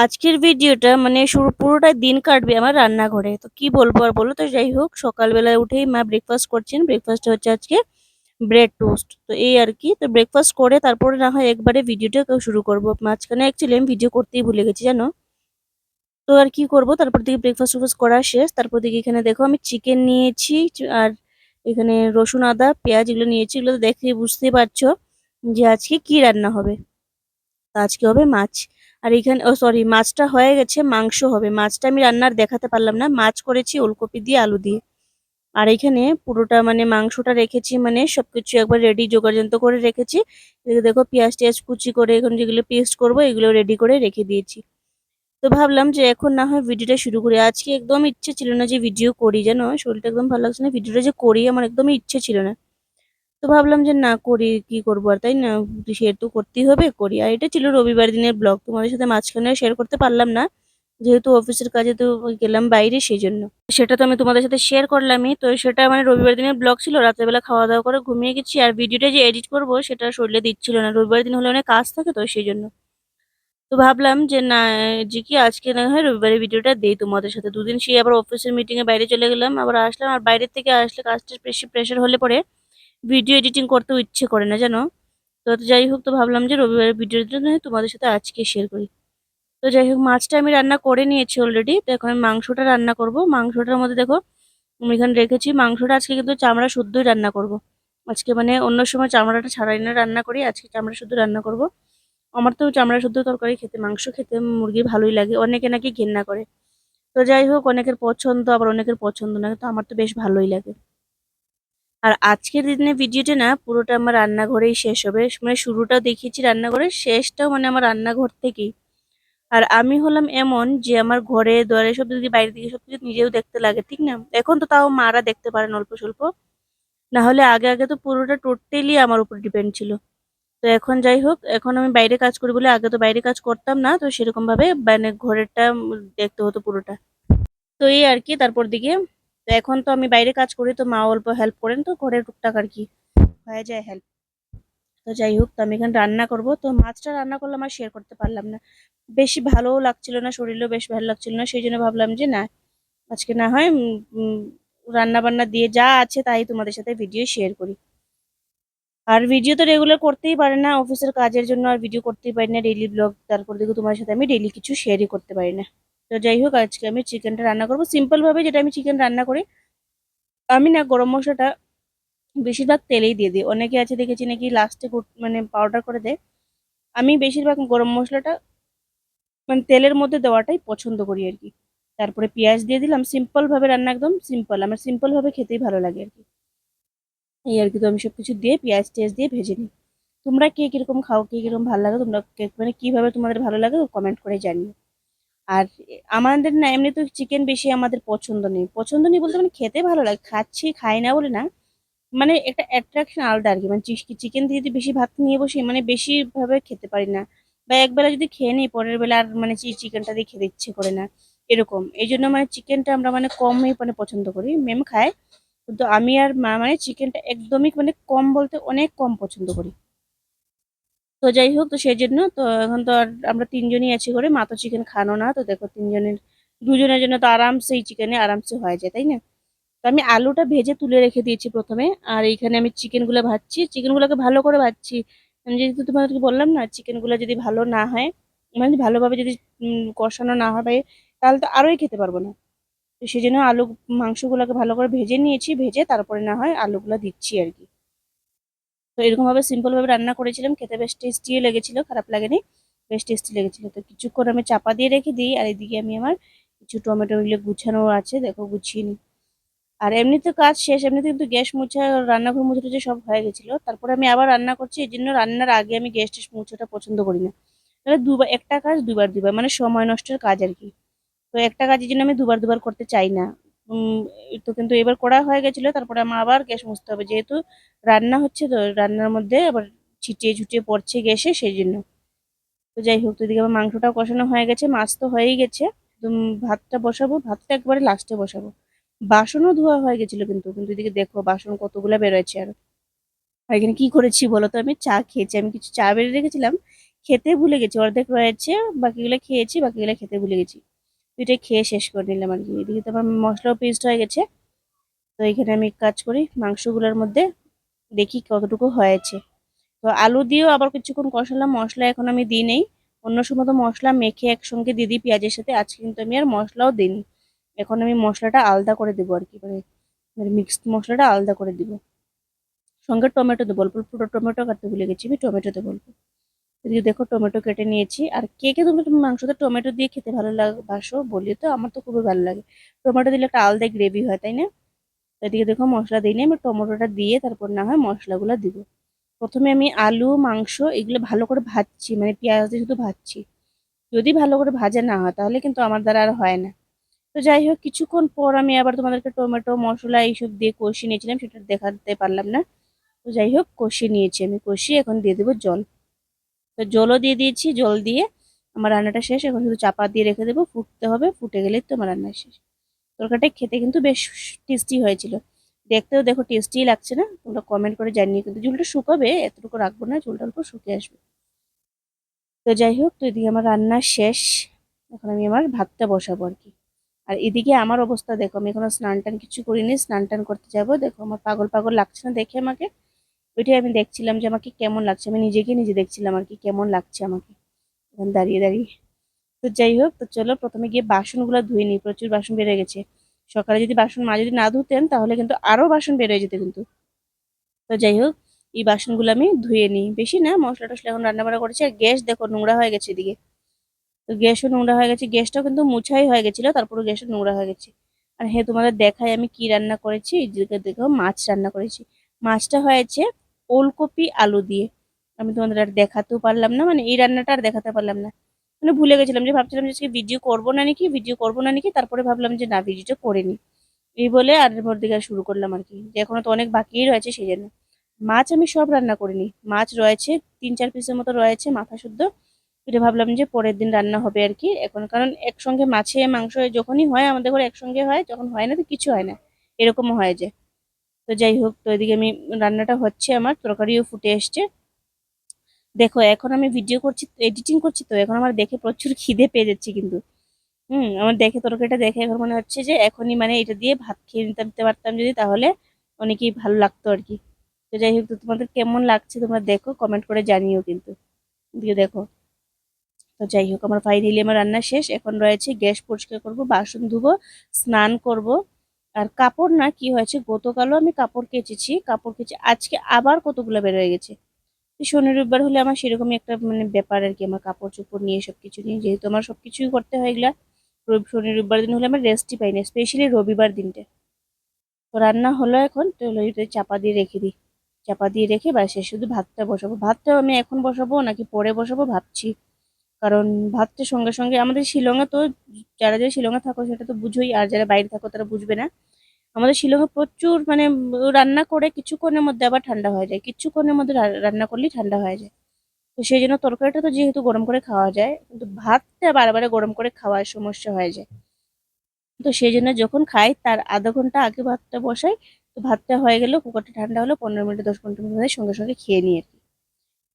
আজকের ভিডিওটা মানে শুরু পুরোটাই দিন কাটবে আমার রান্নাঘরে। তো কি বলব আর বলো তো, যাই হোক, সকালবেলায় উঠেই মা ব্রেকফাস্ট করছেন। ব্রেকফাস্ট হচ্ছে আজকে ব্রেড টোস্ট তো এই আর কি, তো ব্রেকফাস্ট করে তারপরে না হয় একবারে ভিডিওটা শুরু করব। মাঝখানে অ্যাকচুয়ালি আমি ভিডিও করতেই ভুলে গেছি, জানো? তো আর কি করব? তারপর দিকে ব্রেকফাস্ট টুফাস্ট করা শেষ। তারপর দিকে এখানে দেখো, আমি চিকেন নিয়েছি, আর এখানে রসুন, আদা, পেঁয়াজ এগুলো নিয়েছি। এগুলো দেখে বুঝতে পারছ যে আজকে কি রান্না হবে? আজকে হবে মাছ। আর এখানে, ও সরি মাছটা হয়ে গেছে, মাংস হবে। মাছটা আমি রান্নার দেখাতে পারলাম না। মাছ করেছি ওলকপি দিয়ে, আলু দিয়ে। আর এখানে পুরোটা মানে মাংসটা রেখেছি মানে সবকিছু একবার রেডি জোগাড়যন্ত্র করে রেখেছি। দেখো, পেঁয়াজ টিয়াজ কুচি করে এখন যেগুলো পেস্ট করব, এগুলো রেডি করে রেখে দিয়েছি। তো ভাবলাম যে এখন না হয় ভিডিওটা শুরু করি। আজকে একদম ইচ্ছে ছিল না যে ভিডিও করি, জানো? শরীরটা একদম ভালো লাগছে না। ভিডিওটা যে করি, আমার একদমই ইচ্ছে ছিল না। তো ভাবলাম যে না করি, কি করব? আর তাই না শেয়ার তো করতেই হবে, করি। আর এটা ছিল রবিবার দিনের ব্লগ তোমাদের সাথে মাঝখানে শেয়ার করতে পারলাম না। যেহেতু অফিসের কাজে তো গেলাম বাইরে সেই জন্য সেটা তো আমি তোমাদের সাথে শেয়ার করলামই। তো সেটা মানে রবিবার দিনের ব্লগ ছিল রাতের বেলা খাওয়া দাওয়া করে ঘুমিয়ে গেছি। আর ভিডিওটা যে এডিট করব, সেটা শরীরে দিচ্ছিল না। রবিবার দিন হলে অনেক কাজ থাকে তো সেই জন্য তো ভাবলাম যে না, যে কি আজকে না হয় রবিবারের ভিডিওটা দেই তোমাদের সাথে। দুদিন সেই আবার অফিসের মিটিং এ বাইরে চলে গেলাম, আবার আসলাম। আর বাইরের থেকে আসলে কাজটা বেশি প্রেশার হলে পরে ভিডিও এডিটিং করতেও ইচ্ছে করে না, জানো? তো যাই হোক, তো ভাবলাম যে রবিবারের ভিডিওটা জন্য তোমাদের সাথে আজকে শেয়ার করি। তো যাই হোক, মাছটা আমি রান্না করে নিয়েছি অলরেডি তো এখন আমি মাংসটা রান্না করব। মাংসটার মধ্যে দেখো, আমি এখানে রেখেছি। মাংসটা আজকে কিন্তু চামড়া শুদ্ধই রান্না করব। আজকে মানে অন্য সময় চামড়াটা ছাড়াই না রান্না করি, আজকে চামড়া শুদ্ধ রান্না করব। আমার তো চামড়া শুদ্ধ তরকারি খেতে, মাংস খেতে মুরগি ভালোই লাগে, অনেকে নাকি ঘেন্না করে। তো যাই হোক, অনেকের পছন্দ, আবার অনেকের পছন্দ না, তো আমার তো বেশ ভালোই লাগে। আর আজকের দিনে ভিডিওটা না পুরোটা আমার রান্নাঘরেই শেষ হবে। মানে শুরুটা দেখিয়েছি রান্নাঘরে শেষটাও মানে আমার রান্নাঘর থেকেই। আর আমি হলাম এমন যে আমার ঘরে, দুয়ারে সব দিকে বাইরে দিকে সব নিজেও দেখতে লাগে, ঠিক না? এখন তো তাও মারা দেখতে পারেন অল্প স্বল্প। না হলে আগে আগে তো পুরোটা টোটালি আমার উপর ডিপেন্ড ছিল। তো এখন যাই হোক, এখন আমি বাইরে কাজ করি বলে আগে তো বাইরে কাজ করতাম না, তো সেরকম ভাবে মানে ঘরেরটা দেখতে হতো পুরোটা। তো এই আর কি, তারপর দিকে তো এখন তো আমি বাইরে কাজ করি, তো মা অল্প হেল্প করেন, তো ঘরের টুকটাক আর কি হয়ে যায় হেল্প তো যাই হোক, তো আমি এখানে রান্না করব। তো মাছটা রান্না করলাম আর শেয়ার করতে পারলাম না। বেশি ভালোও লাগছিল না, শরীরেও বেশ ভালো লাগছিল না, সেই জন্য ভাবলাম যে না, আজকে না হয় রান্না বান্না দিয়ে যা আছে তাই তোমাদের সাথে ভিডিও শেয়ার করি। আর ভিডিও তো রেগুলার করতেই পারে না অফিসের কাজের জন্য আর ভিডিও করতেই পারি না ডেইলি ব্লগ তারপর দেখো তোমার সাথে আমি ডেইলি কিছু শেয়ারই করতে পারি না। তো যাই হোক, আজকে আমি চিকেনটা রান্না করব। সিম্পলভাবে যেটা আমি চিকেন রান্না করি, আমি না গরম মশলাটা বেশিরভাগ তেলেই দিয়ে দিই। অনেকে আছে দেখেছি নাকি লাস্টে মানে পাউডার করে দেয়। আমি বেশিরভাগ গরম মশলাটা মানে তেলের মধ্যে দেওয়াটাই পছন্দ করি আর কি। তারপরে পেঁয়াজ দিয়ে দিলাম। সিম্পলভাবে রান্না একদম সিম্পল আমার সিম্পলভাবে খেতেই ভালো লাগে আর কি। এই আর কি তো আমি সব কিছু দিয়ে পেঁয়াজ টেয়াজ দিয়ে ভেজে নিই। তোমরা কে কীরকম খাও, কে কীরকম ভালো লাগে, তোমরা মানে কীভাবে তোমাদের ভালো লাগে কমেন্ট করে জানিও। আর আমাদের না এমনি তো চিকেন বেশি আমাদের পছন্দ নেই। পছন্দ নেই বলতে মানে খেতে ভালো লাগে, খাচ্ছি, খাই না বলে না। মানে একটা অ্যাট্রাকশন আলাদা আর কি। মানে চিকেন দিয়ে যদি বেশি ভাত নিয়ে বসি মানে বেশি ভাবে খেতে পারি না। বা একবেলা যদি খেয়ে নিই, পরের বেলা আর মানে চিকেনটা দিয়ে খেতে ইচ্ছে করে না। এরকম। এই জন্য মানে চিকেনটা আমরা মানে কমই মানে পছন্দ করি। মেম খায়। কিন্তু আমি আর মা মানে চিকেনটা একদমই মানে কম বলতে অনেক কম পছন্দ করি। তো যাই হোক তো সেই জন্য তো এখন তো আর আমরা তিনজনই আছি করে মা তো চিকেন খানো না, তো দেখো তিনজনের, দুজনের জন্য তো আরামসে এই চিকেনে আরামসে হয়ে যায়, তাই না? তো আমি আলুটা ভেজে তুলে রেখে দিয়েছি প্রথমে, আর এইখানে আমি চিকেনগুলো ভাজছি। চিকেনগুলোকে ভালো করে ভাজছি। যেহেতু তোমাদেরকে বললাম না চিকেনগুলো যদি ভালো না হয় মানে ভালোভাবে যদি কষানো না হবে তাহলে তো আরোই খেতে পারব না। তো সেই জন্য আলু, মাংসগুলোকে ভালো করে ভেজে নিয়েছি, ভেজে তারপরে না হয় আলুগুলো দিচ্ছি আর কি। তো এরকম ভাবে সিম্পল ভাবে রান্না করেছিলাম, খেতে বেশ টেস্টিও লেগেছিল, খারাপ লাগেনি, বেশ টেস্টি লেগেছিল। তো কিছুক্ষণ আমি চাপা দিয়ে রেখে দিই, আর এদিকে আমি আমার কিছু টমেটো গুলো গুছানো আছে, দেখো গুছিয়ে নিই। আর এমনিতে কাজ শেষ, এমনিতে কিন্তু গ্যাস মুছা, রান্নাঘর মুছে টুছে সব হয়ে গেছিল, তারপরে আমি আবার রান্না করছি, এই জন্য রান্নার আগে আমি গ্যাস টেস মুছাটা পছন্দ করি না। তাহলে দুবার, একটা কাজ দুবার দুবার মানে সময় নষ্টের কাজ আর কি। তো একটা কাজের জন্য আমি দুবার দুবার করতে চাই না। তো কিন্তু এবার করা হয়ে গেছিল, তারপরে আমার আবার গ্যাস মুছতে হবে। যেহেতু রান্না হচ্ছে, তো রান্নার মধ্যে আবার ছিটিয়ে ছুটিয়ে পড়ছে গ্যাসে, সেই জন্য। তো যাই হোক, তো এদিকে আমার মাংসটাও কষানো হয়ে গেছে, মাছ তো হয়েই গেছে। ভাতটা বসাবো, ভাতটা একবারে লাস্টে বসাবো। বাসনও ধোয়া হয়ে গেছিল কিন্তু কিন্তু এদিকে দেখো বাসন কতগুলো বেরোয়েছে আর। আর এখানে কি করেছি বলো তো? আমি চা খেয়েছি, আমি কিছু চা বেড়ে রেখেছিলাম, খেতে ভুলে গেছি। অর্ধেক রয়েছে, বাকিগুলো খেয়েছি, বাকিগুলো খেতে ভুলে গেছি। দুইটাই খেয়ে শেষ করে নিলাম আর কি। এদিকে তো আমার মশলাও পেস্ট হয়ে গেছে। তো এখানে আমি কাজ করি, মাংসগুলোর মধ্যে দেখি কতটুকু হয়েছে। তো আলু দিয়েও আবার কিছুক্ষণ কষালাম, মশলা এখন আমি দিই নেই। অন্য সময় তো মশলা মেখে একসঙ্গে দিয়ে দিই পেঁয়াজের সাথে, আজকে কিন্তু আমি আর মশলাও দিইনি। এখন আমি মশলাটা আলাদা করে দেবো আর কি মানে মিক্সড মশলাটা আলাদা করে দিব। সঙ্গে টমেটো দেবো, অল্প পুরো টমেটো কাটতে ভুলে গেছি আমি টমেটো দেবো এদিকে দেখো টমেটো কেটে নিয়েছি। আর কে কে তুমি তুমি মাংসতে টমেটো দিয়ে খেতে ভালো লাগে বাসো বলি তো আমার তো খুবই ভালো লাগে। টমেটো দিলে একটা আলাদা গ্রেভি হয়, তাই না? এদিকে দেখো মশলা দিই আমি টমেটোটা দিয়ে তারপর না হয় মশলাগুলো দিব। প্রথমে আমি আলু, মাংস এগুলো ভালো করে ভাজছি মানে পেঁয়াজ দিয়ে শুধু ভাজছি। যদি ভালো করে ভাজা না হয় তাহলে কিন্তু আমার দ্বারা আর হয় না। তো যাই হোক, কিছুক্ষণ পর আমি আবার তোমাদেরকে টমেটো, মশলা এইসব দিয়ে কষিয়ে নিয়েছিলাম, সেটা দেখাতে পারলাম না। তো যাই হোক, কষিয়ে নিয়েছি আমি। কষিয়ে এখন দিয়ে দেবো জল। তো জলও দিয়ে দিয়েছি, জল দিয়ে আমার রান্নাটা শেষ। এখন শুধু চাপা দিয়ে রেখে দেবো, ফুটতে হবে, ফুটে গেলেই তো আমার রান্না শেষ। তরকারিটা খেতে কিন্তু বেশ টেস্টি হয়েছিল। দেখতেও দেখো টেস্টি লাগছে না, তোমরা কমেন্ট করে জানিয়ে কিন্তু ঝুলটা শুকাবে, এতটুকু রাখব না ঝুলটা অল্প শুকিয়ে আসবে। তো যাই হোক, তো এদিকে আমার রান্না শেষ। এখন আমি আমার ভাতটা বসাবো আর কি। আর এদিকে আমার অবস্থা দেখো, আমি এখনও স্নান টান কিছু করিনি স্নান টান করতে যাব। দেখো আমার পাগল পাগল লাগছে না দেখে আমাকে। ওইটাই আমি দেখছিলাম যে আমাকে কেমন লাগছে। আমি নিজেকে নিজে দেখছিলাম আর কি, কেমন লাগছে আমাকে। এখন দাঁড়িয়ে দাঁড়িয়ে। তো যাই হোক, তো চলো প্রথমে গিয়ে বাসনগুলো ধুয়ে নিই। প্রচুর বাসন বেড়ে গেছে। সকালে যদি বাসন মা যদি না ধুতেন, তাহলে কিন্তু আরও বাসন বেড়ে যেত কিন্তু। তো যাই হোক, এই বাসনগুলো আমি ধুয়ে নিই। বেশি না, মশলা টসলা এখন রান্না বান্না করেছি। আর গ্যাস দেখো, নোংরা হয়ে গেছে এদিকে। তো গ্যাসও নোংরা হয়ে গেছে, গ্যাসটাও কিন্তু মুছাই হয়ে গেছিল তারপরে গ্যাসও নোংরা হয়ে গেছে। আর হ্যাঁ তোমাদের দেখাই আমি কি রান্না করেছি। দেখো, মাছ রান্না করেছি। মাছটা হয়েছে ওলকপি, আলু দিয়ে। আমি তোমাদের আর দেখাতেও পারলাম না মানে এই রান্নাটা আর দেখাতে পারলাম না। মানে ভুলে গেছিলাম যে ভাবছিলাম যে আজকে ভিডিও করব না নাকি ভিডিও করব না নাকি, তারপরে ভাবলাম যে না ভিডিওটা করে নি এই বলে আর এরপর দিকে শুরু করলাম আর কি। যে এখনও তো অনেক বাকিই রয়েছে সেই জন্য। মাছ আমি সব রান্না করিনি মাছ রয়েছে, তিন চার পিসের মতো রয়েছে, মাথা শুদ্ধ। এটা ভাবলাম যে পরের দিন রান্না হবে আর কি। এখন কারণ একসঙ্গে মাছে, মাংস যখনই হয়, আমাদের ঘরে একসঙ্গে হয়, যখন হয় না তো কিছু হয় না। এরকমও হয় যে। তো যাই হোক, তো এদিকে আমি রান্নাটা হচ্ছে আমার, তরকারিও ফুটে এসছে। দেখো, এখন আমি ভিডিও করছি এডিটিং করছি তো, এখন আমার দেখে প্রচুর খিদে পেয়ে যাচ্ছে কিন্তু। হুম, আমার দেখে, তরকারিটা দেখে এখন মনে হচ্ছে যে এখনই মানে এটা দিয়ে ভাত খেয়ে নিতে নিতে পারতাম যদি, তাহলে অনেকেই ভালো লাগতো আর কি। তো যাই হোক, তো তোমাদের কেমন লাগছে তোমরা দেখো কমেন্ট করে জানিও কিন্তু। দিয়ে দেখো। তো যাই হোক, আমার ফাইনালি আমার রান্না শেষ। এখন রয়েছে গ্যাস পরিষ্কার করব, বাসন ধুবো, স্নান করব। আর কাপড় না কি হয়েছে? গতকালও আমি কাপড় কেচেছি, কাপড় কেচে আজকে আবার কতগুলো হয়ে গেছে। শনি রবিবার হলে আমার সেরকমই একটা মানে ব্যাপার আর কি, আমার কাপড় চোপড় নিয়ে সব কিছু নিয়ে, যেহেতু আমার সব কিছুই করতে হয় এগুলা, রবি শনি রবিবার দিন হলে আমার রেস্টই পাই না স্পেশালি রবিবার দিনটা। তো রান্না হলো এখন, তো চাপা দিয়ে রেখে দিই। চাপা দিয়ে রেখে বা সে শুধু ভাতটা বসাবো। ভাতটাও আমি এখন বসাবো নাকি পরে বসাবো ভাবছি। কারণ ভাতটা সঙ্গে সঙ্গে, আমাদের শিলংয়ে তো যারা যারা শিলংয়ে থাকো সেটা তো বুঝোই, আর যারা বাইরে থাকো তারা বুঝবে না। আমাদের শিলংয়ে প্রচুর মানে রান্না করে কিছুক্ষণের মধ্যে আবার ঠান্ডা হয়ে যায়, কিছুক্ষণের মধ্যে রান্না করলেই ঠান্ডা হয়ে যায়। তো সেই জন্য তরকারিটা তো যেহেতু গরম করে খাওয়া যায়, কিন্তু ভাতটা বারবার গরম করে খাওয়ার সমস্যা হয়ে যায়। তো সেই জন্য যখন খাই, তার আধা ঘণ্টা আগে ভাতটা বসাই, তো ভাতটা হয়ে গেলেও কুকারটা ঠান্ডা হলো পনেরো মিনিট দশ মিনিট মধ্যে সঙ্গে সঙ্গে খেয়ে নিই আর কি।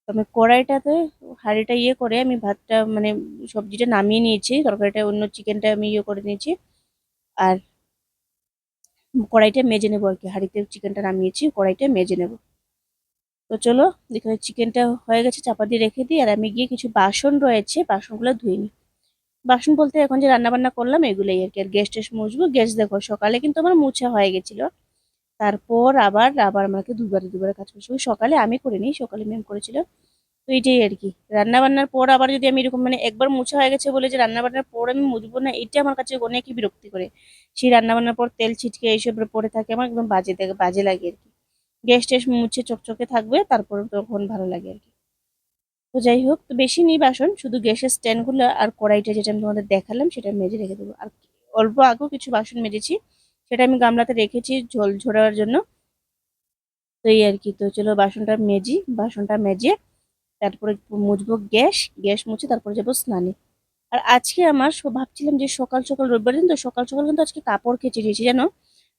আমি কড়াইটাতে হাঁড়িটা ইয়ে করে আমি ভাতটা মানে সবজিটা নামিয়ে নিয়েছি, তরকারিটা অন্য চিকেনটা আমি ইয়ে করে নিয়েছি। আর কড়াইটা মেজে নেব আর কি হাঁড়িতে চিকেনটা নামিয়েছি, কড়াইটা মেজে নেব। তো চলো, দেখো চিকেনটা হয়ে গেছে, চাপা দিয়ে রেখে দিই। আর আমি গিয়ে কিছু বাসন রয়েছে, বাসনগুলো ধুয়ে নিই। বাসন বলতে এখন যে রান্নাবান্না করলাম, এগুলোই আর কি আর গ্যাস টেস মুছবো। গ্যাস দেখো, সকালে কিন্তু আমার মুছা হয়ে গেছিল। তারপর আবার আবার আমাকে দুবারে দুবারে কাজ করছি। ওই সকালে আমি করে নিই, সকালে ম্যাম করেছিল। তো এইটাই আর কি। রান্না বান্নার পর আবার যদি আমি এরকম মানে একবার মুছা হয়ে গেছে বলে যে রান্না বান্নার পর আমি মুছবো না, এটা আমার কাছে অনেকই বিরক্তি করে। সেই রান্না বান্নার পর তেল ছিটকে এইসব পরে থাকে, আমার একদম বাজে বাজে লাগে আর কি। গ্যাস টেস মুছে চকচকে থাকবে, তারপর তখন ভালো লাগে আর কি। তো যাই হোক, তো বেশি নেই বাসন, শুধু গ্যাসের স্ট্যান্ডগুলো আর কড়াইটা যেটা আমি তোমাদের দেখালাম, সেটা মেজে রেখে দেবো। আর অল্প আগেও কিছু বাসন মেজেছি। সেটা আমি গামলাতে রেখেছি ঝোল ঝোড়ার জন্য। তো এই আর কি তো চলো বাসনটা মেজি, বাসনটা মেজে তারপরে মুছবো গ্যাস গ্যাস মুছে তারপরে যাব স্নানে। আর আজকে আমার ভাবছিলাম যে সকাল সকাল রবিবার দিন, তো সকাল সকাল কিন্তু আজকে কাপড় কেচে নিয়েছি জানো?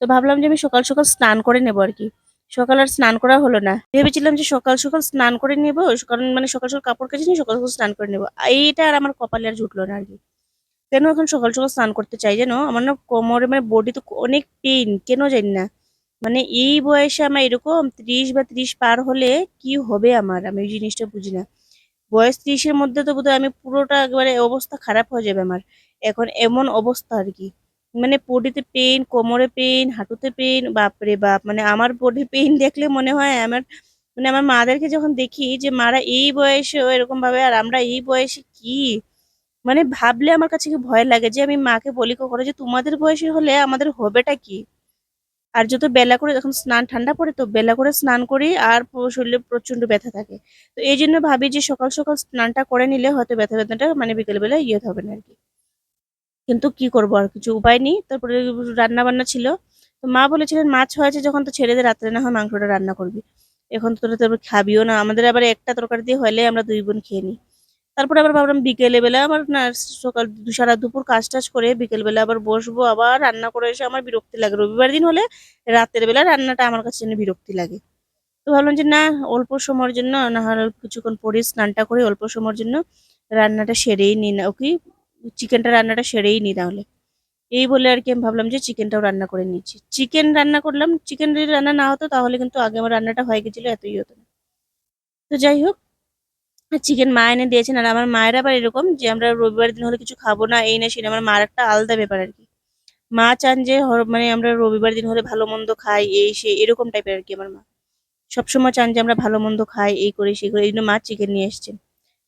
তো ভাবলাম যে আমি সকাল সকাল স্নান করে নেব আর কি সকাল আর স্নান করা হলো না। ভেবেছিলাম যে সকাল সকাল স্নান করে নেব কারণ মানে সকাল সকাল কাপড় কেচে নিয়ে সকাল সকাল স্নান করে নেব। এইটা আর আমার কপালে আর জুটলো না আর কি কেন এখন সকাল সকাল স্নান করতে চাই যেন আমার না কোমরে মানে বডি তো অনেক পেইন কেন জানি না? মানে এই বয়সে আমার এরকম ত্রিশ বা ত্রিশ পার হলে কি হবে আমার? আমি ওই জিনিসটা বুঝি না। বয়স ত্রিশের মধ্যে তো বোধহয় আমি পুরোটা একবারে অবস্থা খারাপ হয়ে যাবে আমার। এখন এমন অবস্থা আর কি। মানে বডিতে পেইন কোমরে পেইন হাঁটুতে পেইন বাপরে বাপ! মানে আমার বডি পেইন দেখলে মনে হয় আমার মানে আমার মাদেরকে যখন দেখি যে মারা এই বয়সে এরকম ভাবে আর আমরা এই বয়সে কি? মানে ভাবলে আমার কাছে কি ভয় লাগে যে আমি মাকে বলি কখনো যে তোমাদের বয়সের হলে আমাদের হবেটা কি? আর যত বেলা করে যখন স্নান ঠান্ডা পড়ে তো বেলা করে স্নান করি আর শরীরে প্রচণ্ড ব্যথা থাকে। তো এই জন্য ভাবি যে সকাল সকাল স্নানটা করে নিলে হয়তো ব্যথা ব্যথাটা মানে বিকেলবেলা ইয়ে হবে না আর কি কিন্তু কি করব আর কিছু উপায় নেই। তারপরে রান্না বান্না ছিল। তো মা বলেছিলেন মাছ হয়েছে যখন তো ছেড়ে রাত্রে না হয় মাংসটা রান্না করবি। এখন তো তোরা তারপর খাবিও না। আমাদের আবার একটা তরকারি দিয়ে হলে আমরা দুই বোন খেয়ে নিই। তারপরে আবার ভাবলাম বিকেলে বেলা আবার না সকাল সারা দুপুর কাজ টাজ করে বিকেল বেলা আবার বসবো, আবার রান্না করে এসে আমার বিরক্তি লাগে। রবিবার দিন হলে রাতের বেলা রান্নাটা আমার কাছে যেন বিরক্তি লাগে। তো ভাবলাম যে না, অল্প সময়ের জন্য না হলে কিছুক্ষণ পরে স্নানটা করে অল্প সময়ের জন্য রান্নাটা সেরেই নিই না। ওকে? চিকেনটা রান্নাটা সেরেই নিই তাহলে। এই বলে আর কি আমি ভাবলাম যে চিকেনটাও রান্না করে নিচ্ছি। চিকেন রান্না করলাম, চিকেন যদি রান্না না হতো তাহলে কিন্তু আগে আমার রান্নাটা হয়ে গেছিল, এতই হতো না। তো যাই হোক চিকেন মা এনে দিয়েছেন আর আমার মায়ের আবার এরকম যে আমরা রবিবার দিন হলে কিছু খাব না, এই না সেই আমার মার একটা আলাদা ব্যাপার আর কি। মা চান যে মানে আমরা রবিবার দিন হলে ভালো মন্দ খাই, এই সে, এরকম টাইপের আর কি আমার মা। সবসময় চান যে আমরা ভালো মন্দ খাই, এই করি সেই করি, এই জন্য মা চিকেন নিয়ে এসছেন।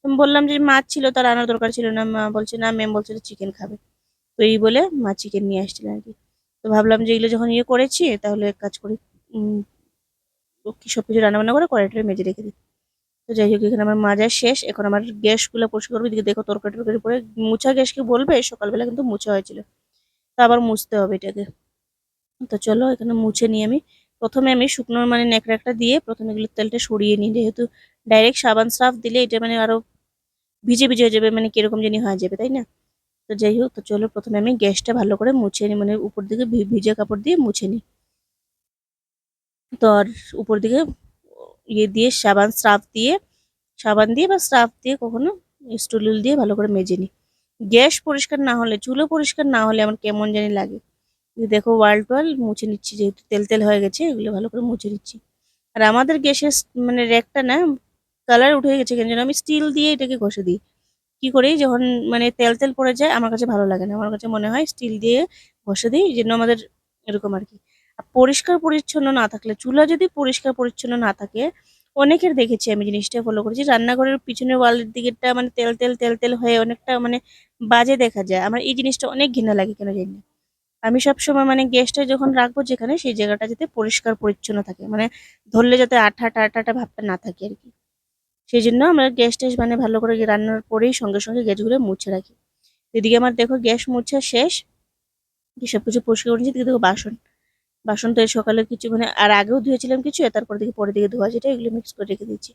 আমি বললাম যে মাছ ছিল, তার আনার দরকার ছিল না, মা বলছে, না ম্যাম বলছিল চিকেন খাবে। তো এই বলে মা চিকেন নিয়ে আসছিলেন আর কি। তো ভাবলাম যে এগুলো যখন ইয়ে করেছি, তাহলে এক কাজ করি সব কিছু রান্না বান্না করে, কড়াইটা মেজে রেখে দিই। তো যাই হোক, এখানে আমার মাজা শেষ। এখন আমার গ্যাসগুলো পরিষ্কার করব। এদিকে দেখো তরকারি টরকারি পরে মুছা গ্যাসকে বলবে? সকালবেলা কিন্তু মুছা হয়েছিল। তো আবার মুছতে হবে এটাকে। তো চলো, এখানে মুছে নিই আমি। প্রথমে আমি শুকনো মানে ন্যাকড়াটা দিয়ে প্রথমে এগুলো তেলটা সরিয়ে নিই। যেহেতু ডাইরেক্ট সাবান সার্ফ দিলে এটা মানে আরও ভিজে ভিজে হয়ে যাবে মানে কীরকম জানি হয়ে যাবে, তাই না? তো যাই হোক, তো চলো প্রথমে আমি গ্যাসটা ভালো করে মুছে নিই। মানে উপর দিকে ভিজে কাপড় দিয়ে মুছে নিই। তো আর উপর দিকে ইয়ে দিয়ে সাবান স্রাফ দিয়ে, সাবান দিয়ে বা স্রাফ দিয়ে কখনো স্টুলুল দিয়ে ভালো করে মেজে নিই। গ্যাস পরিষ্কার না হলে চুলো পরিষ্কার না হলে আমার কেমন জানি লাগে। দেখো ওয়াল টোয়াল মুছে নিচ্ছি, যেহেতু তেল তেল হয়ে গেছে, এগুলো ভালো করে মুছে নিচ্ছি। আর আমাদের গ্যাসের মানে র্যাকটা না, কালার উঠে গেছে কেন যেন আমি স্টিল দিয়ে এটাকে ঘষে দিই। কি করি, যখন মানে তেল তেল পড়ে যায়, আমার কাছে ভালো লাগে না। আমার কাছে মনে হয় স্টিল দিয়ে ঘষে দিই জন্য আমাদের এরকম আর কি। পরিষ্কার পরিচ্ছন্ন না থাকলে, চুলা যদি পরিষ্কার পরিচ্ছন্ন না থাকে, অনেকের দেখেছি আমি জিনিসটা ফলো করেছি, রান্নাঘরের পিছনের ওয়ালের দিকেরটা মানে তেল তেল তেল তেল হয়ে অনেকটা মানে বাজে দেখা যায়। আমার এই জিনিসটা অনেক ঘৃণা লাগে কেন জানি আমি সবসময় মানে গ্যাসটা যখন রাখব যেখানে, সেই জায়গাটা যাতে পরিষ্কার পরিচ্ছন্ন থাকে মানে ধরলে যাতে আঠা আঠা আঠা আঠা ভাবটা না থাকে আর কি। সেই জন্য আমরা গ্যাস ট্যাস মানে ভালো করে রান্নার পরেই সঙ্গে সঙ্গে গ্যাসগুলো মুছে রাখি। এদিকে আমার দেখো গ্যাস মুছা শেষ কি সব কিছু পরিষ্কার করেছি দেখো বাসন। বাসন তো সকালে কিছু মানে আর আগেও ধুয়েছিলাম কিছু তারপর দিকে পরের দিকে ধোয়া যেটা এগুলো মিক্স করে রেখে দিচ্ছি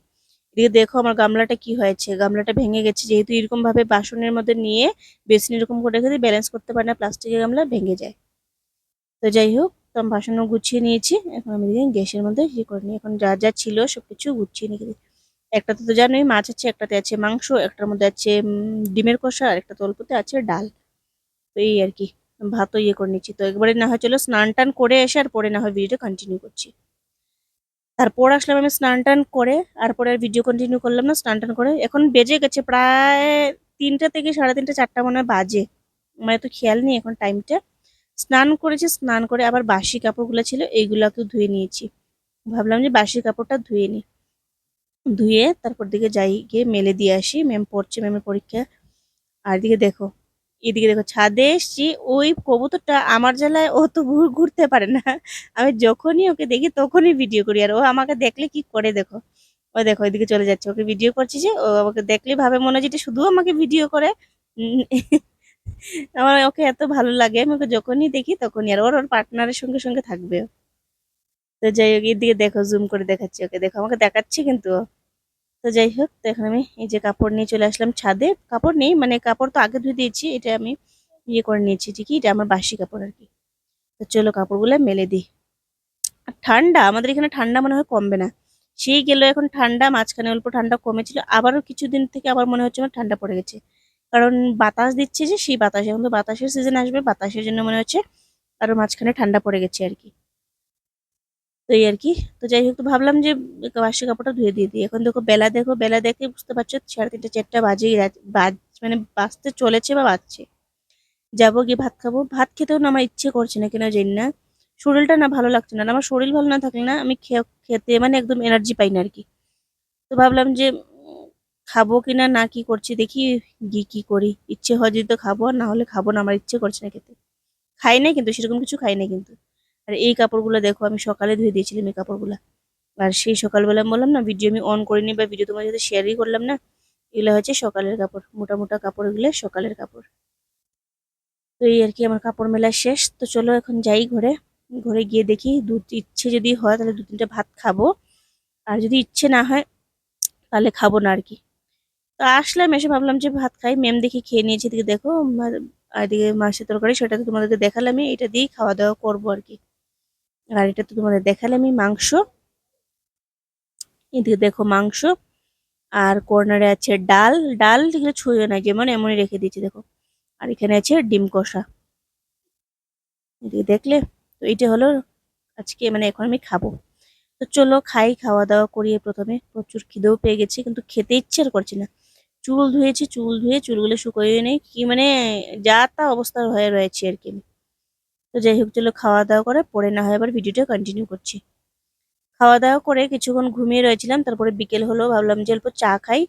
এদিকে দেখো আমার গামলাটা কি হয়েছে, গামলাটা ভেঙে গেছে, যেহেতু এরকম ভাবে বাসনের মধ্যে নিয়ে বেসিন এরকম করে রেখে দিই ব্যালেন্স করতে পারে না, প্লাস্টিকের গামলা ভেঙে যায়। তো যাই হোক, তো আমি বাসনও গুছিয়ে নিয়েছি, এখন আমি এদিকে গ্যাসের মধ্যে ইয়ে করে নিই, এখন যা যা ছিল সবকিছু গুছিয়ে নিয়ে একটাতে তো জানোই মাছ আছে, একটাতে আছে মাংস, একটার মধ্যে আছে ডিমের কষা, আর একটা অল্পতে আছে ডাল। তো এই আর কি। ভাতও ইয়ে করে নিচ্ছি। তো একবারে না হয় চলো স্নান টান করে এসে আর পরে না হয় ভিডিওটা কন্টিনিউ করছি। তারপর আসলাম আমি স্নান টান করে আর পরে আর ভিডিও কন্টিনিউ করলাম না, স্নান টান করে। এখন বেজে গেছে প্রায় তিনটা থেকে সাড়ে তিনটা, চারটা মনে হয় বাজে। মানে তো খেয়াল নেই এখন টাইমটা স্নান করেছি, স্নান করে আবার বাসি কাপড়গুলো ছিল, এইগুলাকেও ধুয়ে নিয়েছি। ভাবলাম যে বাসি কাপড়টা ধুয়ে নিই ধুয়ে তারপর দিকে যাই, গিয়ে মেলে দিয়ে আসি। ম্যাম পড়ছে ম্যামের পরীক্ষা। আর এদিকে দেখো এদিকে দেখো, ছাদে এসছি, ওই কবুতরটা আমার জ্বালায় ও তো ঘুর- ঘুরতে পারে না। আমি যখনই ওকে দেখি তখনই ভিডিও করি, আর ও আমাকে দেখলে কি করে দেখো? ও দেখো, এদিকে চলে যাচ্ছে, ওকে ভিডিও করছি যে ও আমাকে দেখলে ভাবে মনে হয় যে শুধু আমাকে ভিডিও করে। আমার ওকে এত ভালো লাগে, আমি ওকে যখনই দেখি তখনই, আর ওর ওর পার্টনারের সঙ্গে সঙ্গে থাকবে তো যাই হোক, এদিকে দেখো জুম করে দেখাচ্ছি ওকে। দেখো, আমাকে দেখাচ্ছে কিন্তু। তো যাই হোক, তো এখন আমি এই যে কাপড় নিয়ে চলে আসলাম ছাদে। কাপড় নেই মানে কাপড় তো আগে ধুয়ে দিয়েছি, এটা আমি ইয়ে করে নিয়েছি, ঠিকই? এটা আমার বাসি কাপড় আর কি। তো চলো কাপড়গুলো মেলে দিই। ঠান্ডা, আমাদের এখানে ঠান্ডা মনে হয় কমবে না। সেই গেল এখন ঠান্ডা, মাঝখানে অল্প ঠান্ডা কমেছিল, আবারও কিছুদিন থেকে আবার মনে হচ্ছে আমার ঠান্ডা পড়ে গেছে। কারণ বাতাস দিচ্ছে যে, সেই বাতাস, এখন তো বাতাসের সিজন আসবে, বাতাসের জন্য মনে হচ্ছে আরও মাঝখানে ঠান্ডা পড়ে গেছে আর কি। তো এই আর কি। তো যাই হোক, তো ভাবলাম যে বাসি কাপড়টা ধুয়ে দিয়ে দিই। এখন দেখো বেলা দেখো, বেলা দেখে বুঝতে পারছ, সাড়ে তিনটে, চারটা বাজেই বাজ মানে বাঁচতে চলেছে বা বাজছে। যাব গিয়ে ভাত খাব। ভাত খেতেও না আমার ইচ্ছে করছে না, কেন জানি না। শরীরটা না ভালো লাগছে না। আমার শরীর ভালো না থাকলে না আমি খেতে মানে একদম এনার্জি পাই না আর কি। তো ভাবলাম যে খাব কিনা, না কি করছি, দেখি গিয়ে কি করি। ইচ্ছে হয় যদি তো খাব, আর না হলে খাব না, আমার ইচ্ছে করছে না খেতে। খাই নাই কিন্তু, সেরকম কিছু খাই নাই কিন্তু। আর এই কাপড়গুলো দেখো, আমি সকালে ধুয়ে দিয়েছিলাম এই কাপড়গুলো। আর সেই সকালবেলা বললাম, না ভিডিও আমি অন করিনি বা ভিডিও তোমার সাথে শেয়ারই করলাম না। এগুলো হচ্ছে সকালের কাপড় মোটা মোটা কাপড়, এগুলো সকালের কাপড়। তো এই আর কি, আমার কাপড় মেলা শেষ। তো চলো এখন যাই ঘরে। ঘরে গিয়ে দেখি দু ইচ্ছে যদি হয় তাহলে দু তিনটে ভাত খাব। আর যদি ইচ্ছে না হয়, তাহলে খাব না আর কি। তো আসলাম, এসে ভাবলাম যে ভাত খাই। মেম দেখি খেয়ে নিয়েছি, এদিকে দেখো এদিকে মাছের তরকারি, সেটা তো তোমাদেরকে দেখালামই। এটা দিয়েই খাওয়া দাওয়া করব আর কি। আর এটা তো তোমাদের দেখালে আমি মাংস। এদিকে দেখো মাংস, আর কর্নারে আছে ডাল। ডাল এগুলো ছুঁয়ে নাই যেমন এমনই রেখে দিয়েছি, দেখো। আর এখানে আছে ডিম কষা। এদিকে দেখলে? তো এটা হলো আজকে মানে এখন আমি খাব। তো চলো খাই খাওয়া দাওয়া করিয়ে প্রথমে। প্রচুর খিদেও পেয়ে গেছি, কিন্তু খেতে ইচ্ছে আর করছি না। চুল ধুয়েছি, চুল ধুয়ে চুলগুলো শুকিয়ে নেই। কি মানে যা তা অবস্থা হয়ে রয়েছে আর কি। তো যাই হোক, চলো খাওয়া দাওয়া করে, পরে না হয় আবার ভিডিওটা কন্টিনিউ করছি। খাওয়া দাওয়া করে কিছুক্ষণ ঘুমিয়ে রয়েছিলাম, তারপরে বিকেল হলো, ভাবলাম যে অল্প চা খাই।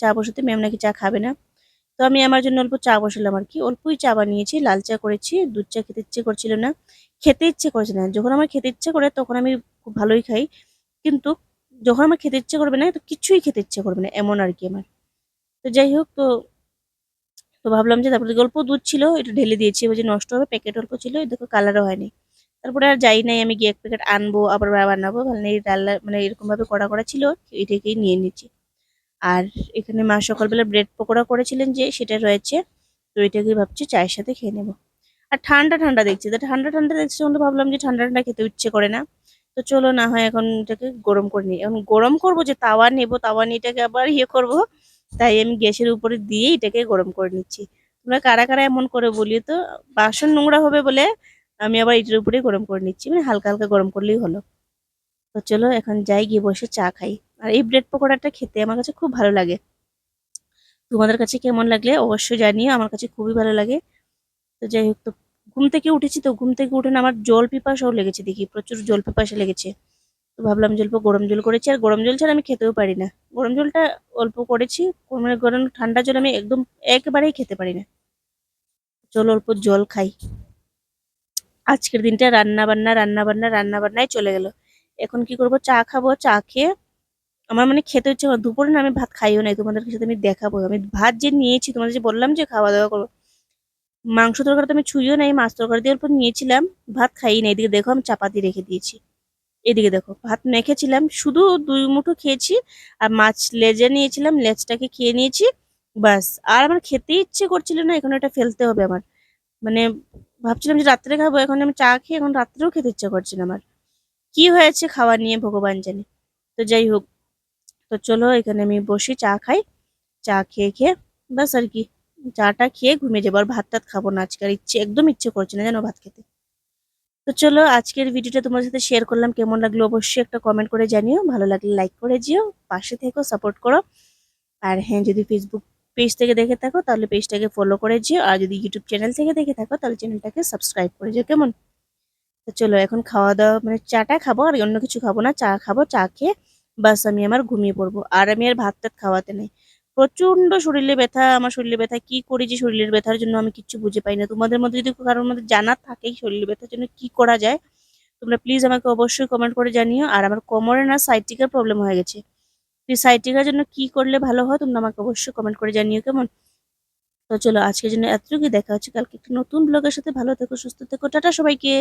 চা বসাতে ম্যাম নাকি চা খাবে না। তো আমি আমার জন্য অল্প চা বসালাম আর কি। অল্পই চা বানিয়েছি, লাল চা করেছি, দুধ চা খেতে ইচ্ছে করছিল না। খেতে ইচ্ছে করছে না। যখন আমার খেতে ইচ্ছে করে, তখন আমি খুব ভালোই খাই। কিন্তু যখন আমার খেতে ইচ্ছে করবে না, তো কিছুই খেতে ইচ্ছে করবে না, এমন আর কি আমার। তো যাই হোক, তো তো ভাবলাম যে তারপরে অল্প দুধ ছিল, এটা ঢেলে দিয়েছি, এবার যে নষ্ট হবে প্যাকেট অল্প ছিল দেখো কালারও হয়নি। তারপরে আর যাই নাই, আমি গিয়ে এক প্যাকেট আনব, আবার বানাবো নেই, ডাল মানে এরকম ভাবে করা ছিল, এটাকেই নিয়ে নিচ্ছি। আর এখানে মা সকালবেলা ব্রেড পকোড়া করেছিলেন যে, সেটা রয়েছে, তো এটাকে ভাবছি চায়ের সাথে খেয়ে নেব। আর ঠান্ডা ঠান্ডা দেখছি, তো ঠান্ডা ঠান্ডা দেখছি বলে ভাবলাম যে ঠান্ডা ঠান্ডা খেতে ইচ্ছে করে না, তো চলো না হয় এখন এটাকে গরম করে নিই। এখন গরম করব যে তাওয়া নেব, তাওয়া নিয়ে এটাকে আবার ইয়ে করব তাই আমি গ্যাসের উপরে দিয়ে এটাকে গরম করে নিচ্ছি। তোমরা কারা কারা এমন করে বলি তো, বাসন নোংরা হবে বলে আমি আবার এটার উপরেই গরম করে নিচ্ছি মানে হালকা হালকা গরম করলেই হলো। তো চলো এখন যাই, গিয়ে বসে চা খাই। আর এই ব্রেড পকোড়াটা খেতে আমার কাছে খুব ভালো লাগে। তোমাদের কাছে কেমন লাগলে অবশ্যই জানিও, আমার কাছে খুবই ভালো লাগে। তো যাই হোক, তো ঘুম থেকে উঠেছি তো, ঘুম থেকে উঠে আমার জল পিপাসাও লেগেছে দেখি, প্রচুর জল পিপাসা লেগেছে। তো ভাবলাম যে অল্প গরম জল করেছি, আর গরম জল ছাড়া আমি খেতেও পারি না। গরম জলটা অল্প করেছি মানে গরম ঠান্ডা জল আমি একদম একেবারেই খেতে পারি না। চলো অল্প জল খাই। আজকের দিনটা রান্না বান্না রান্না বান্না, রান্না বান্নায় চলে গেল। এখন কি করব? চা খাব, চা খেয়ে আমার মানে খেতে হচ্ছে দুপুরে না আমি ভাত খাইও নাই তোমাদের সাথে আমি দেখাবো। আমি ভাত যে নিয়েছি, তোমাদের যে বললাম যে খাওয়া দাওয়া করব, মাংস তরকারি তো আমি ছুঁইও নাই, মাছ তরকারি দিয়ে অল্প নিয়েছিলাম, ভাত খাই না এদিকে দেখো আমি চাপাতি রেখে দিয়েছি। এদিকে দেখো, ভাত মেখেছিলাম, শুধু দুই মুঠো খেয়েছি, আর মাছ লেজে নিয়েছিলাম, লেজটাকে খেয়ে নিয়েছি বাস আর আমার খেতে ইচ্ছে করছিল না, এখন এটা ফেলতে হবে আমার। মানে ভাবছিলাম যে রাত্রে খাব, এখন আমি চা খেয়ে এখন রাত্রেও খেতে ইচ্ছে করছে না আমার। কি হয়েছে খাওয়া নিয়ে ভগবান জানে। তো যাই হোক, তো চলো এখানে আমি বসি, চা খাই, চা খেয়ে খেয়ে বাস আর কি। চাটা খেয়ে ঘুমিয়ে যাব, আর ভাত টাত খাব না, আজকে আর ইচ্ছে, একদম ইচ্ছে করছে না জানো ভাত খেতে। তো চলো আজকের ভিডিওটা তোমার সাথে শেয়ার করলাম। কেমন লাগল অবশ্যই একটা কমেন্ট করে জানিও। ভালো লাগলে লাইক করে যেও, পাশে থেকো সাপোর্ট করো। আর হ্যাঁ যদি ফেসবুক পেজ থেকে দেখে থাকো, তাহলে পেজটাকে ফলো করে যেও। আর যদি ইউটিউব চ্যানেল থেকে দেখে থাকো, তাহলে চ্যানেলটাকে সাবস্ক্রাইব করে যেও, কেমন? তো চলো এখন খাওয়া দাওয়া মানে চাটা খাব, আর অন্য কিছু খাব না, চা খাব, চা খেয়ে বাস আমি আমার ঘুমিয়ে পড়ব। আর আমি আর ভাত টাত খাওয়াতে নেই। প্রচণ্ড শরীরে ব্যথা, আমার শরীরে ব্যথা, কি করি যে শরীরের ব্যথার জন্য আমি কিছু বুঝে পাই না। তোমাদের মধ্যে যদি কারোর মধ্যে জানা থাকে শরীরের ব্যথার জন্য কি করা যায়, তোমরা প্লিজ আমাকে অবশ্যই কমেন্ট করে জানিও। আর আমার কোমরে না সাইটিকার প্রবলেম হয়ে গেছে। তুই সাইটিকার জন্য কি করলে ভালো হয় তোমরা আমাকে অবশ্যই কমেন্ট করে জানিও, কেমন? তো চলো আজকের জন্য এতটুকুই। দেখা হচ্ছে কালকে একটা নতুন ব্লগের সাথে। ভালো থেকো, সুস্থ থেকো। টাটা সবাইকে।